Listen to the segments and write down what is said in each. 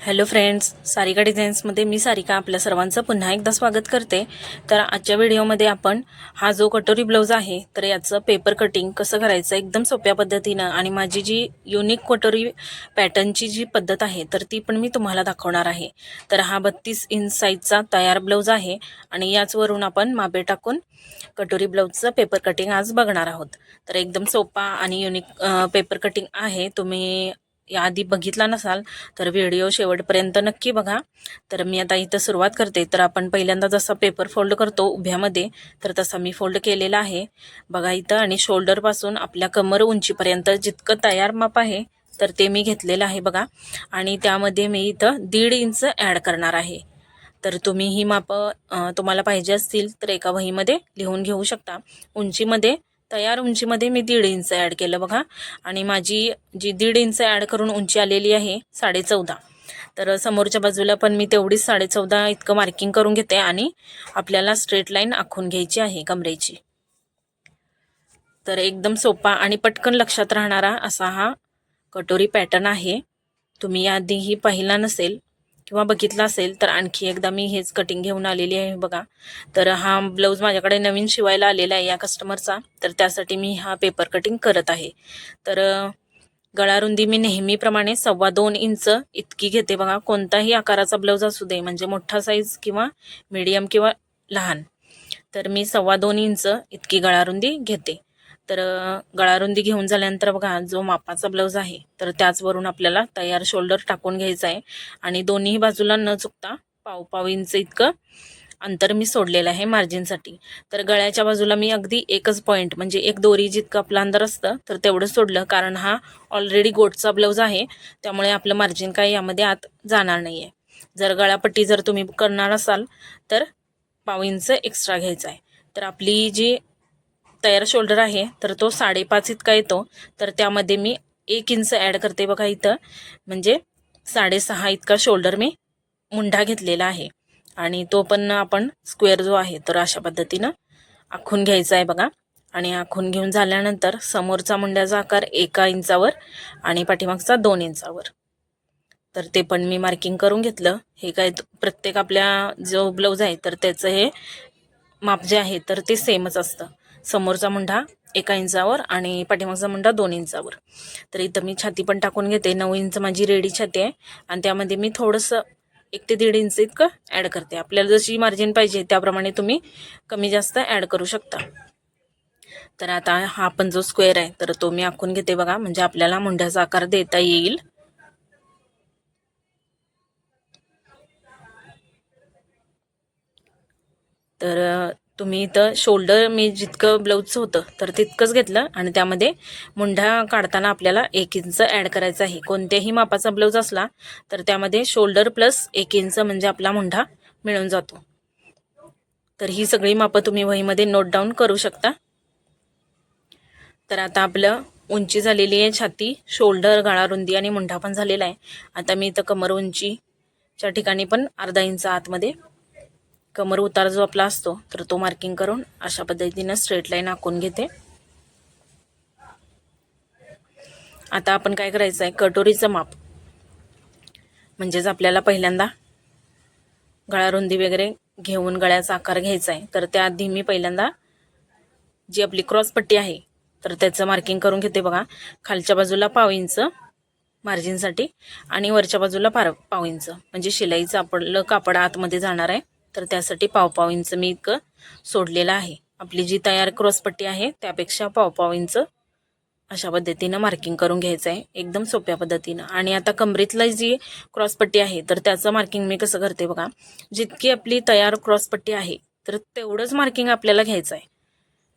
Hello friends Sarika डिझाईन्समध्ये मी सारिका आपल्या सर्वांचं पुन्हा एकदा स्वागत करते. तर आजच्या व्हिडिओमध्ये आपण हा जो कटोरी ब्लाऊज आहे तर याचं पेपर कटिंग कसं करायचं एकदम सोप्या पद्धतीनं आणि माझी जी युनिक कटोरी पॅटर्नची जी पद्धत आहे तर ती पण मी तुम्हाला दाखवणार आहे. तर हा बत्तीस इंच साईजचा तयार ब्लाऊज आहे आणि याचवरून आपण मापे टाकून कटोरी ब्लाऊजचं पेपर कटिंग आज बघणार आहोत. तर एकदम सोपा आणि युनिक पेपर कटिंग आहे. तुम्ही याआधी बघितला नसाल तर व्हिडिओ शेवटपर्यंत नक्की बघा. तर मी आता इथं सुरुवात करते. तर आपण पहिल्यांदा जसा पेपर फोल्ड करतो उभ्यामध्ये तर तसा मी फोल्ड केलेला आहे. बघा इथं आणि शोल्डरपासून आपल्या कमर उंचीपर्यंत जितकं तयार माप आहे तर ते मी घेतलेलं आहे बघा. आणि त्यामध्ये मी इथं दीड इंच ॲड करणार आहे. तर तुम्ही ही मापं तुम्हाला पाहिजे असतील तर एका वहीमध्ये लिहून घेऊ शकता. उंचीमध्ये तयार उंचीमध्ये मी दीड इंच ॲड केलं बघा. आणि माझी जी दीड इंच ॲड करून उंची आलेली आहे साडे चौदा. तर समोरच्या बाजूला पण मी तेवढीच साडे चौदा इतकं मार्किंग करून घेते आणि आपल्याला स्ट्रेट लाईन आखून घ्यायची आहे कमरेची. तर एकदम सोपा आणि पटकन लक्षात राहणारा असा हा कटोरी पॅटर्न आहे. तुम्ही याआधीही पाहिला नसेल किंवा बघितला असेल तर आणखी एकदा मी हेच कटिंग घेऊन आलेली आहे बघा. तर हा ब्लाऊज माझ्याकडे नवीन शिवायला आलेला आहे या कस्टमरचा तर त्यासाठी मी हा पेपर कटिंग करत आहे. तर गळारुंदी मी नेहमीप्रमाणे सव्वा दोन इंच इतकी घेते बघा. कोणताही आकाराचा ब्लाऊज असू दे म्हणजे मोठा साईज किंवा मीडियम किंवा लहान. तर मी सव्वा दोन इंच इतकी गळारुंदी घेते. तर गळारुंदी घेऊन झाल्यानंतर बघा जो मापाचा ब्लाऊज आहे तर त्याचवरून आपल्याला तयार शोल्डर टाकून घ्यायचा आहे. आणि दोन्ही बाजूला न चुकता पाव पाव इंच इतकं अंतर मी सोडलेलं आहे मार्जिनसाठी तर गळ्याच्या बाजूला मी अगदी एकच पॉईंट म्हणजे एक दोरी जितकं आपलं अंतर असतं तर तेवढं सोडलं कारण हा ऑलरेडी गोटचा ब्लाऊज आहे. त्यामुळे आपलं मार्जिन काही यामध्ये आत जाणार नाही आहे जर गळापट्टी जर तुम्ही करणार असाल तर पाव इंच एक्स्ट्रा घ्यायचा आहे. तर आपली जी तयार शोल्डर आहे तर तो साडेपाच इतका येतो. तर त्यामध्ये मी एक इंच ॲड करते बघा इथं. म्हणजे साडेसहा इतका शोल्डर मी मुंढा घेतलेला आहे. आणि तो पण आपण स्क्वेअर जो आहे तर अशा पद्धतीनं आखून घ्यायचा आहे बघा. आणि आखून घेऊन झाल्यानंतर समोरचा मुंड्याचा आकार एका इंचावर आणि पाठीमागचा दोन इंचावर. तर ते पण मी मार्किंग करून घेतलं. हे काय प्रत्येक आपल्या जो ब्लाऊज आहे तर त्याचं हे माप जे आहे तर ते सेमच असतं. समोरचा मुंढा एका इंचावर आणि पाठीमागचा मुंडा दोन इंचावर. तर इथं मी छाती पण टाकून घेते. नऊ इंच माझी रेडी छाती आहे. आणि त्यामध्ये मी थोडंसं एक ते दीड इंच इतकं ॲड करते. आपल्याला जशी मार्जिन पाहिजे त्याप्रमाणे तुम्ही कमी जास्त ॲड करू शकता. तर आता हा पण जो स्क्वेअर आहे तर तो मी आखून घेते बघा. म्हणजे आपल्याला मुंड्याचा आकार देता येईल. तर तुम्ही इथं शोल्डर मी जितकं ब्लाऊजचं होतं तर तितकंच घेतलं आणि त्यामध्ये मुंढा काढताना आपल्याला एक इंच ॲड करायचं आहे. कोणत्याही मापाचा ब्लाऊज असला तर त्यामध्ये शोल्डर प्लस एक इंच म्हणजे आपला मुंढा मिळून जातो. तर ही सगळी मापं तुम्ही वहीमध्ये नोट डाऊन करू शकता. तर आता आपलं उंची झालेली आहे छाती शोल्डर गाळारुंदी आणि मुंढा पण झालेला आहे. आता मी इथं कमर उंचीच्या ठिकाणी पण अर्धा इंच आतमध्ये कमर उतार जो आपला असतो तर तो मार्किंग करून अशा पद्धतीनं स्ट्रेट लाईन आखून घेते. आता आपण काय करायचं आहे कटोरीचं माप. म्हणजेच आपल्याला पहिल्यांदा गळारुंदी वगैरे घेऊन गळ्याचा आकार घ्यायचा आहे तर त्याआधी मी पहिल्यांदा जी आपली क्रॉस पट्टी आहे तर त्याचं मार्किंग करून घेते बघा. खालच्या बाजूला पाव इंच मार्जिनसाठी आणि वरच्या बाजूला पार पाव इंच. म्हणजे शिलाईचं आपलं कापड आतमध्ये जाणार आहे. तर त्यासाठी पावपाव इंच मी इतकं सोडलेलं आहे. आपली जी तयार क्रॉसपट्टी आहे त्यापेक्षा पावपाव इंच अशा पद्धतीनं मार्किंग करून घ्यायचं आहे एकदम सोप्या पद्धतीनं. आणि आता कमरेतला जी क्रॉसपट्टी आहे तर त्याचं मार्किंग मी कसं करते बघा. जितकी आपली तयार क्रॉसपट्टी आहे तर तेवढंच मार्किंग आपल्याला घ्यायचं आहे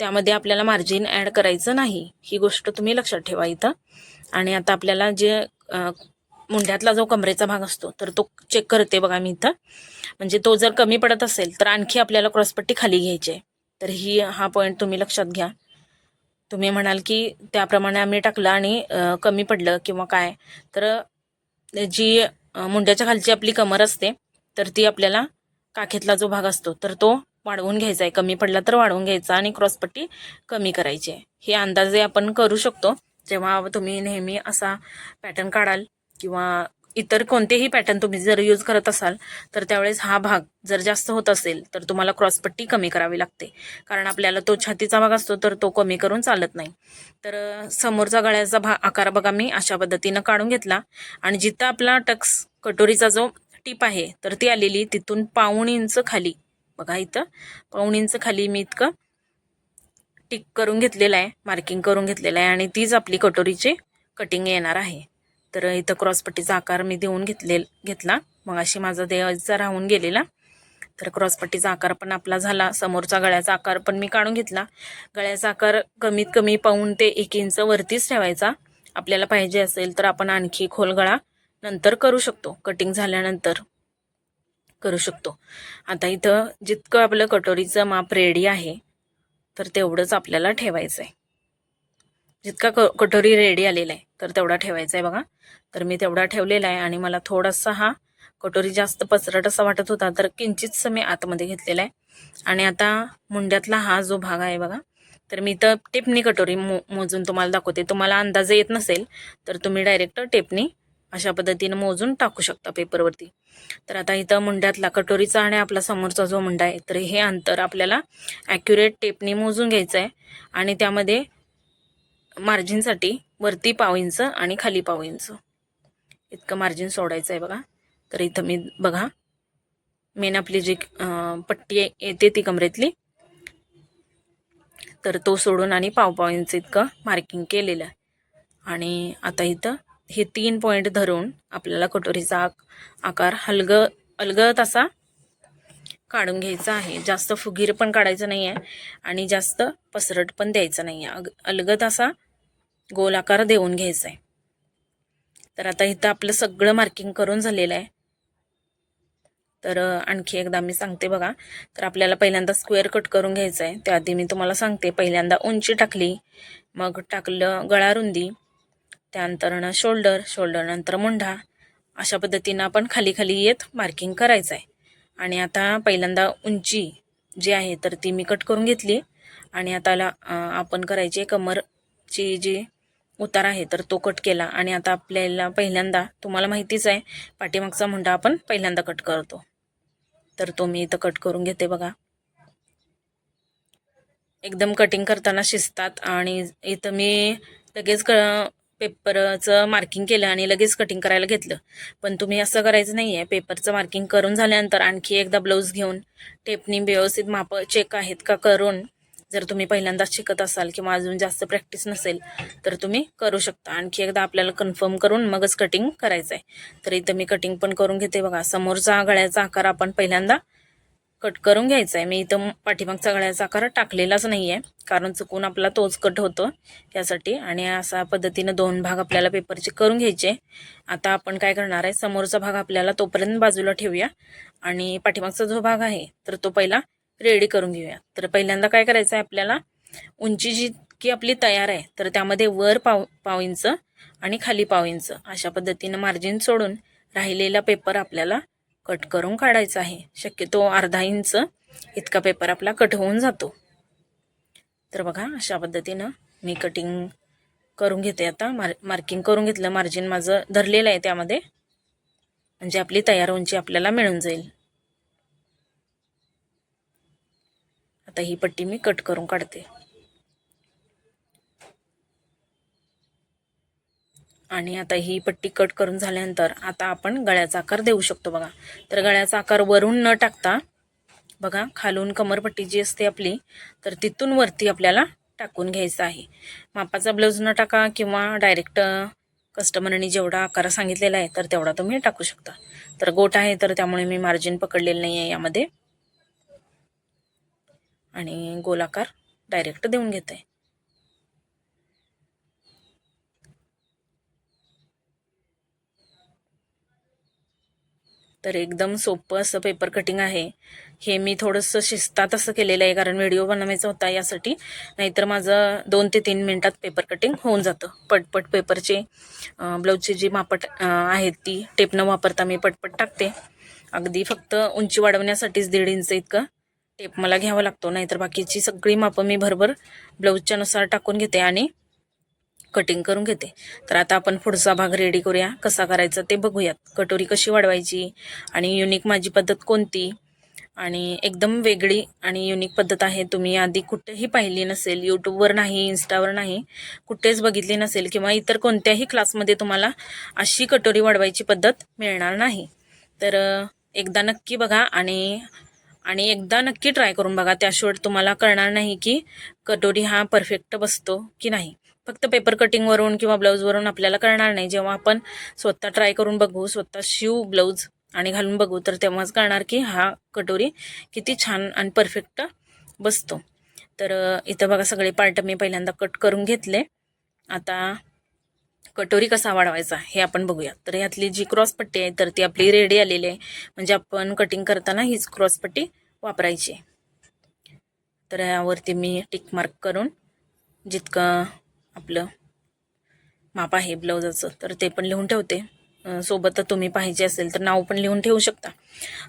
त्यामध्ये आपल्याला मार्जिन ॲड करायचं नाही. ही गोष्ट तुम्ही लक्षात ठेवा इथं. आणि आता आपल्याला जे मुंड्यातला जो कमरेचा भाग असतो तर तो चेक करते बघा मी इथं. म्हणजे तो जर कमी पडत असेल तर आणखी आपल्याला क्रॉसपट्टी खाली घ्यायची आहे. तर ही हा पॉईंट तुम्ही लक्षात घ्या. तुम्ही म्हणाल की त्याप्रमाणे आम्ही टाकलं आणि कमी पडलं किंवा काय. तर जी मुंड्याच्या खालची आपली कमर असते तर ती आपल्याला काखेतला जो भाग असतो तर तो वाढवून घ्यायचा आहे. कमी पडला तर वाढवून घ्यायचा आणि क्रॉसपट्टी कमी करायची आहे. हे अंदाजे आपण करू शकतो. जेव्हा तुम्ही नेहमी असा पॅटर्न काढाल किंवा इतर कोणतेही पॅटर्न तुम्ही जर यूज करत असाल तर त्यावेळेस हा भाग जर जास्त होत असेल तर तुम्हाला क्रॉसपट्टी कमी करावी लागते. कारण आपल्याला तो छातीचा भाग असतो तर तो कमी करून चालत नाही. तर समोरचा गळ्याचा भाग आकार बघा मी अशा पद्धतीनं काढून घेतला. आणि जिथं आपला टक्स कटोरीचा जो टीप आहे तर ती आलेली तिथून पाऊण इंच खाली. बघा इथं पाऊण इंच खाली मी इतकं टिक करून घेतलेलं आहे मार्किंग करून घेतलेलं आहे. आणि तीच आपली कटोरीची कटिंग येणार आहे. तर इथं क्रॉसपट्टीचा आकार मी देऊन घेतले घेतला. मग अशी माझा देवाचा राहून गेलेला. तर क्रॉसपट्टीचा आकार पण आपला झाला. समोरचा गळ्याचा आकार पण मी काढून घेतला. गळ्याचा आकार कमीत कमी पाहून ते एक इंच वरतीच ठेवायचा. आपल्याला पाहिजे असेल तर आपण आणखी खोल गळा नंतर करू शकतो. कटिंग झाल्यानंतर करू शकतो. आता इथं जितकं आपलं कटोरीचं माप रेडी आहे तर तेवढंच आपल्याला ठेवायचं आहे जितका क कटोरी रेडी आलेला आहे तर तेवढा ठेवायचा आहे बघा. तर मी तेवढा ठेवलेला आहे आणि मला थोडासा हा कटोरी जास्त पसरट असा वाटत होता तर किंचितसं मी आतमध्ये घेतलेला आहे. आणि आता मुंड्यातला हा जो भाग आहे बघा तर मी तर टेपनी कटोरी मो मोजून तुम्हाला दाखवते. तुम्हाला अंदाज येत नसेल तर तुम्ही डायरेक्ट टेपनी अशा पद्धतीनं मोजून टाकू शकता पेपरवरती. तर आता इथं मुंड्यातला कटोरीचा आणि आपला समोरचा जो मुंडा आहे तर हे अंतर आपल्याला ॲक्युरेट टेपनी मोजून घ्यायचं आहे. आणि त्यामध्ये मार्जिनसाठी वरती पाव इंच आणि खाली पाव इंच. इतकं मार्जिन सोडायचं आहे बघा. तर इथं मी बघा. मेन आपली जी पट्टी आहे- येते ती कमरेतली. तर तो सोडून आणि पाव पाव इंच इतकं मार्किंग केलेलं आहे. आणि आता इथं हे तीन पॉईंट धरून आपल्याला कटोरीचा आक आकार हलग अलगत असा काढून घ्यायचं आहे. जास्त फुगीर पण काढायचं नाही आहे आणि जास्त पसरट पण द्यायचं नाही आहे अग अलगत असा गोल आकार देऊन घ्यायचा आहे तर आता इथं आपलं सगळं मार्किंग करून झालेलं आहे. तर आणखी एकदा मी सांगते बघा. तर आपल्याला पहिल्यांदा स्क्वेअर कट करून घ्यायचं आहे त्याआधी मी तुम्हाला सांगते. पहिल्यांदा उंची टाकली मग टाकलं गळा रुंदी त्यानंतरनं शोल्डर शोल्डरनंतर मुंढा. अशा पद्धतीनं आपण खाली खाली येत मार्किंग करायचं आहे आणि आता पहिल्यांदा उंची जी आहे तर ती मी कट करून घेतली. आणि आता ला- आपण करायची कमरची जी उतार आहे तर तो कट केला. आणि आता आपल्याला पहिल्यांदा तुम्हाला माहितीच आहे पाठीमागचा मुंडा आपण पहिल्यांदा कट करतो. तर तो मी इथं कट करून घेते बघा. एकदम कटिंग करताना शिजतात आणि इथं मी लगेच क पेपरचं मार्किंग केलं आणि लगेच कटिंग करायला घेतलं. पण तुम्ही असं करायचं नाही आहे पेपरचं मार्किंग करून झाल्यानंतर आणखी एकदा ब्लाऊज घेऊन टेपनी व्यवस्थित माप चेक आहेत का करून जर तुम्ही पहिल्यांदाच शिकत असाल किंवा अजून जास्त प्रॅक्टिस नसेल तर तुम्ही करू शकता. आणखी एकदा आपल्याला कन्फर्म करून मगच कटिंग करायचं आहे तर इथं मी कटिंग पण करून घेते बघा. समोरचा गळ्याचा आकार आपण पहिल्यांदा कट करून घ्यायचा आहे मी इथं पाठीमागचा गळ्याचा आकार टाकलेलाच नाही आहे कारण चुकून आपला तोच कट होतो त्यासाठी आणि अशा पद्धतीनं दोन भाग आपल्याला पेपरचे करून घ्यायचे. आता आपण काय करणार आहे? समोरचा भाग आपल्याला तोपर्यंत बाजूला ठेवूया. आणि पाठीमागचा जो भाग आहे तर तो पहिला रेडी करून घेऊया. तर पहिल्यांदा काय करायचं आहे आपल्याला? उंची जी की आपली तयार आहे तर त्यामध्ये वर पाव पाव इंच आणि खाली पाव इंच अशा पद्धतीनं मार्जिन सोडून राहिलेला पेपर आपल्याला कट करून काढायचा आहे. शक्यतो अर्धा इंच इतका पेपर आपला कट होऊन जातो. तर बघा अशा पद्धतीनं मी कटिंग करून घेते आता. मार मार्किंग करून घेतलं मार्जिन माझं धरलेलं आहे त्यामध्ये. म्हणजे आपली तयार उंची आपल्याला मिळून जाईल. आता ही पट्टी मी कट करून काढते. आणि आता ही पट्टी कट करून झाल्यानंतर आता आपण गळ्याचा आकार देऊ शकतो बघा. तर गळ्याचा आकार वरून न टाकता बघा खालून कमरपट्टी जी असते आपली तर तिथून वरती आपल्याला टाकून घ्यायचं आहे. मापाचा ब्लाऊज न टाका किंवा डायरेक्ट कस्टमरनी जेवढा आकार सांगितलेला आहे तर तेवढा तुम्ही टाकू शकता. तर गोट आहे तर त्यामुळे मी मार्जिन पकडलेलं नाही आहे यामध्ये. आणि गोलाकार डायरेक्ट देऊन घेत. आहे तर एकदम सोपं असं पेपर कटिंग आहे. हे मी थोडंसं शिस्तात असं केलेलं आहे कारण व्हिडिओ बनवायचा होता यासाठी. नाहीतर माझं दोन ते तीन मिनटात पेपर कटिंग होऊन जातं. पटपट पेपरचे ब्लाऊजची जी मापट आहेत ती टेप न वापरता मी पटपट टाकते. अगदी फक्त उंची वाढवण्यासाठीच दीड इंच इतकं टेप मला घ्यावा लागतो. नाहीतर बाकीची सगळी मापं मी भरभर ब्लाऊजच्या नुसार टाकून घेते आणि कटिंग करून घेते. तर आता आपण पुढचा भाग रेडी करूया. कसा करायचा ते बघूयात. कटोरी कशी वाढवायची आणि युनिक माझी पद्धत कोणती? आणि एकदम वेगळी आणि युनिक पद्धत आहे. तुम्ही आधी कुठेही पाहिली नसेल यूट्यूबवर नाही इन्स्टावर नाही कुठेच बघितली नसेल किंवा इतर कोणत्याही क्लासमध्ये तुम्हाला अशी कटोरी वाढवायची पद्धत मिळणार नाही. तर एकदा नक्की बघा आणि आणि एकदा नक्की ट्राय करून बघा. त्याशिवाय तुम्हाला कळणार नाही की कटोरी हा परफेक्ट बसतो की नाही. फक्त पेपर कटिंगवरून किंवा ब्लाऊजवरून आपल्याला करणार नाही. जेव्हा आपण स्वतः ट्राय करून बघू स्वतः शिव ब्लाऊज आणि घालून बघू तर तेव्हाच कळणार की हा कटोरी किती छान आणि परफेक्ट बसतो. तर इथं बघा सगळे पार्ट मी पहिल्यांदा कट करून घेतले. आता कटोरी कसा वाढवायचा हे आपण बघूया. तर ह्यातली जी क्रॉस पट्टी आहे तर ती आपली रेडी आलेली आहे. म्हणजे आपण कटिंग करताना हीच क्रॉस पट्टी वापरायची आहे. तर यावरती मी टिक मार्क करून जितकं आपलं माप आहे ब्लाउजाचं तर ते पण लिहून ठेवते सोबत तुम्ही पाहिजे असेल तर नाव पण लिहून ठेवू शकता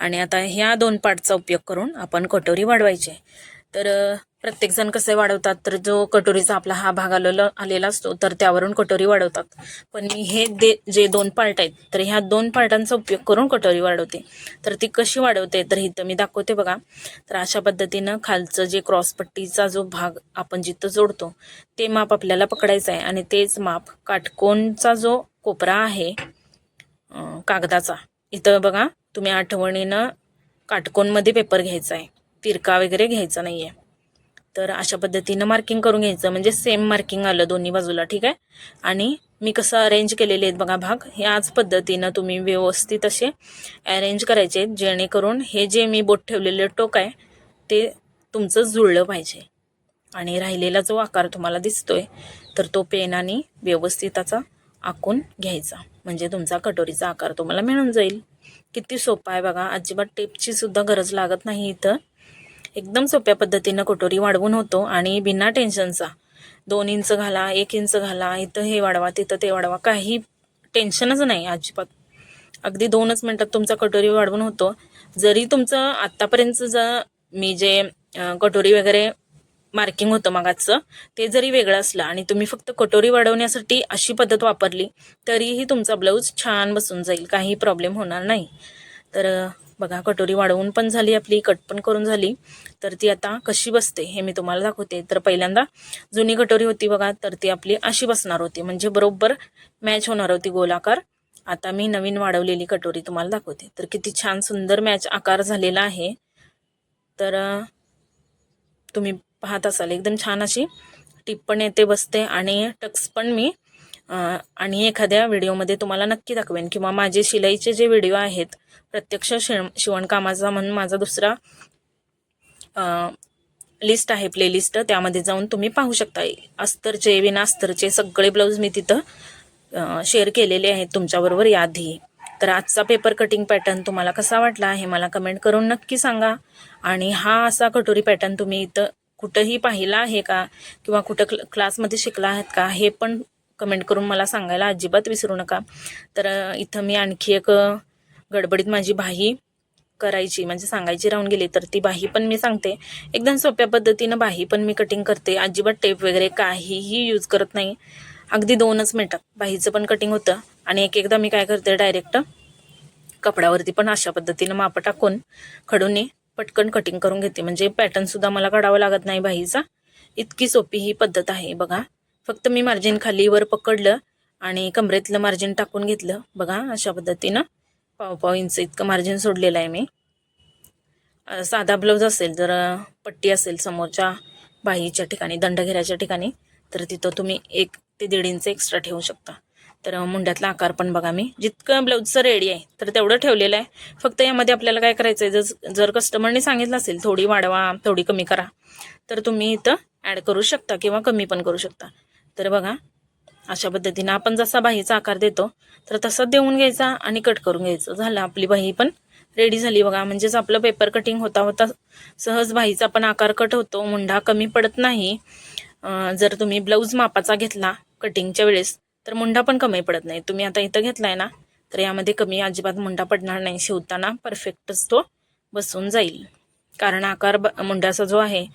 आणि आता ह्या दोन पार्टचा उपयोग करून आपण कटोरी वाढवायची आहे. तर प्रत्येकजण कसे वाढवतात तर जो कटोरीचा आपला हा भाग आलेला आलेला असतो तर त्यावरून कटोरी वाढवतात. पण मी हे दे जे दोन पार्ट आहेत तर ह्या दोन पार्टांचा उपयोग करून कटोरी वाढवते. तर ती कशी वाढवते तर इथं मी दाखवते बघा. तर अशा पद्धतीनं खालचं जे क्रॉसपट्टीचा जो भाग आपण जिथं जोडतो ते माप आपल्याला पकडायचं आहे. आणि तेच माप काटकोणचा जो कोपरा आहे कागदाचा. इथं बघा तुम्ही आठवणीनं काटकोणमध्ये पेपर घ्यायचा आहे. तिरका वगैरे घ्यायचा नाही आहे तर अशा पद्धतीनं मार्किंग करून घ्यायचं. म्हणजे सेम मार्किंग आलं दोन्ही बाजूला ठीक आहे? आणि मी कसं अरेंज केलेले आहेत बघा भाग याच पद्धतीनं तुम्ही व्यवस्थित असे अरेंज करायचे आहेत, जेणेकरून हे जे मी बोट ठेवलेलं टोक आहे ते तुमचं जुळलं पाहिजे. आणि राहिलेला जो आकार तुम्हाला दिसतोय तर तो पेनाने व्यवस्थिताचा आखून घ्यायचा. म्हणजे तुमचा कटोरीचा आकार तुम्हाला मिळून जाईल. किती सोपा आहे बघा. अजिबात टेपची सुद्धा गरज लागत नाही इथं. एकदम सोप्या पद्धतीनं कटोरी वाढवून होतो आणि बिना टेन्शनचा दोन इंच घाला एक इंच घाला इथं हे वाढवा तिथं ते वाढवा. काही टेन्शनच नाही अजिबात. अगदी दोनच मिनटात तुमचा कटोरी वाढवून होतो. जरी तुमचं आत्तापर्यंत जर मी जे कटोरी वगैरे मार्किंग होतं मागाचं ते जरी वेगळं असलं आणि तुम्ही फक्त कटोरी वाढवण्यासाठी अशी पद्धत वापरली तरीही तुमचा ब्लाऊज छान बसून जाईल. काही प्रॉब्लेम होणार नाही. तर बघा कटोरी वाढवून पण झाली आपली कट पण करून झाली. तर ती आता कशी बसते हे मी तुम्हाला दाखवते. तर पहिल्यांदा जुनी कटोरी होती बघा तर ती आपली अशी बसणार होती. म्हणजे बरोबर मॅच होणार होती गोलाकार. आता मी नवीन वाढवलेली कटोरी तुम्हाला दाखवते. तर किती छान सुंदर मॅच आकार झालेला आहे. तर तुम्ही पाहत असाल एकदम छान अशी टिप पण येते बसते आणि टक्स पण मी आणि एखाद्या व्हिडिओमध्ये तुम्हाला नक्की दाखवेन किंवा माझे शिलाईचे जे व्हिडिओ आहेत प्रत्यक्ष शिव शिवणकामाचा म्हणून माझा दुसरा लिस्ट आहे प्लेलिस्ट त्यामध्ये जाऊन तुम्ही पाहू शकता. अस्तरचे विना अस्तरचे सगळे ब्लाऊज मी तिथं शेअर केलेले आहेत तुमच्याबरोबर याआधी. तर आजचा पेपर कटिंग पॅटर्न तुम्हाला कसा वाटला हे मला कमेंट करून नक्की सांगा. आणि हा असा कटोरी पॅटर्न तुम्ही इथं कुठंही पाहिला आहे का? किंवा कुठं क्ल क्लासमध्ये शिकला आहात का? हे पण कमेंट करून मला सांगायला अजिबात विसरू नका. तर इथं मी आणखी एक गडबडीत माझी बाही करायची म्हणजे सांगायची राहून गेली तर ती बाही पण मी सांगते. एकदम सोप्या पद्धतीनं बाही पण मी कटिंग करते. अजिबात टेप वगैरे काहीही यूज करत नाही. अगदी दोनच मिनटात बाहीचं पण कटिंग होतं आणि एक एकदा मी काय करते डायरेक्ट कपड्यावरती पण अशा पद्धतीनं माप टाकून खडूने पटकन कटिंग करून घेते. म्हणजे पॅटर्नसुद्धा मला काढावा लागत नाही बाहीचा इतकी सोपी ही पद्धत आहे. बघा फक्त मी मार्जिन खाली वर पकडलं आणि कमरेतलं मार्जिन टाकून घेतलं. बघा अशा पद्धतीनं पाव पाव इंच इतकं मार्जिन सोडलेलं आहे मी. साधा ब्लाऊज असेल जर पट्टी असेल समोरच्या बाहीच्या ठिकाणी दंडघेऱ्याच्या ठिकाणी तर तिथं तुम्ही एक ते दीड इंच एक्स्ट्रा ठेवू शकता. तर मुंड्यातला आकार पण बघा मी. जितकं ब्लाऊजचं रेडी आहे तर तेवढं ठेवलेलं आहे. फक्त यामध्ये आपल्याला काय करायचं आहे जर जर कस्टमरने सांगितलं असेल थोडी वाढवा थोडी कमी करा तर तुम्ही इथं ॲड करू शकता किंवा कमी पण करू शकता. तर बघा अशा पद्धतीनं आपण जसा बाहीचा आकार देतो तर तसा देऊन घ्यायचा आणि कट करून घ्यायचं. झालं आपली बाही पण रेडी झाली बघा. म्हणजेच आपलं पेपर कटिंग होता होता सहज बाहीचा पण आकार कट होतो मुंढा कमी पडत नाही. जर तुम्ही ब्लाऊज मापाचा घेतला कटिंगच्या वेळेस तर मुंढा पण कमी पडत नाही. तुम्ही आता इथं घेतलाय ना तर यामध्ये कमी अजिबात मुंडा पडणार नाही. शिवताना परफेक्टच तो बसून जाईल. कारण आकार ब- मुंड्याचा जो आहे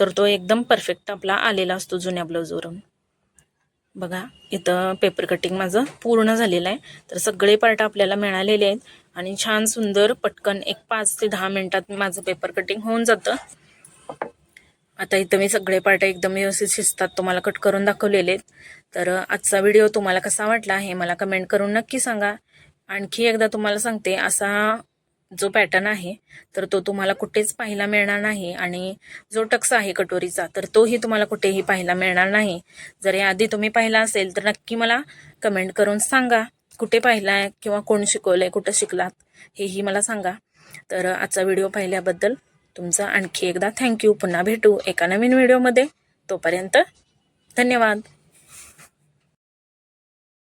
तर तो एकदम परफेक्ट आपला आलेला असतो जुन्या ब्लाऊजवरून बघा इथं पेपर कटिंग माझं पूर्ण झालेलं आहे. तर सगळे पार्ट आपल्याला मिळालेले आहेत. आणि छान सुंदर पटकन एक पाच ते दहा मिनिटात माझं पेपर कटिंग होऊन जातं. आता इथं मी सगळे पार्ट एकदम व्यवस्थित शिजतात तुम्हाला कट करून दाखवलेले आहेत. तर आजचा व्हिडिओ तुम्हाला कसा वाटला हे मला कमेंट करून नक्की सांगा. आणखी एकदा तुम्हाला सांगते असा जो पॅटर्न आहे तर तो तुम्हाला कुठेच पाहायला मिळणार नाही. आणि जो टक्स आहे कटोरीचा तर तोही तुम्हाला कुठेही पाहायला मिळणार नाही. जर याआधी तुम्ही पाहिला असेल तर नक्की मला कमेंट करून सांगा. कुठे पाहिला आहे किंवा कोण शिकवलं आहे कुठं शिकलात हेही मला सांगा. तर आजचा व्हिडिओ पाहिल्याबद्दल तुमचा आणखी एकदा थँक्यू पुन्हा भेटू एका नवीन व्हिडिओमध्ये तोपर्यंत धन्यवाद.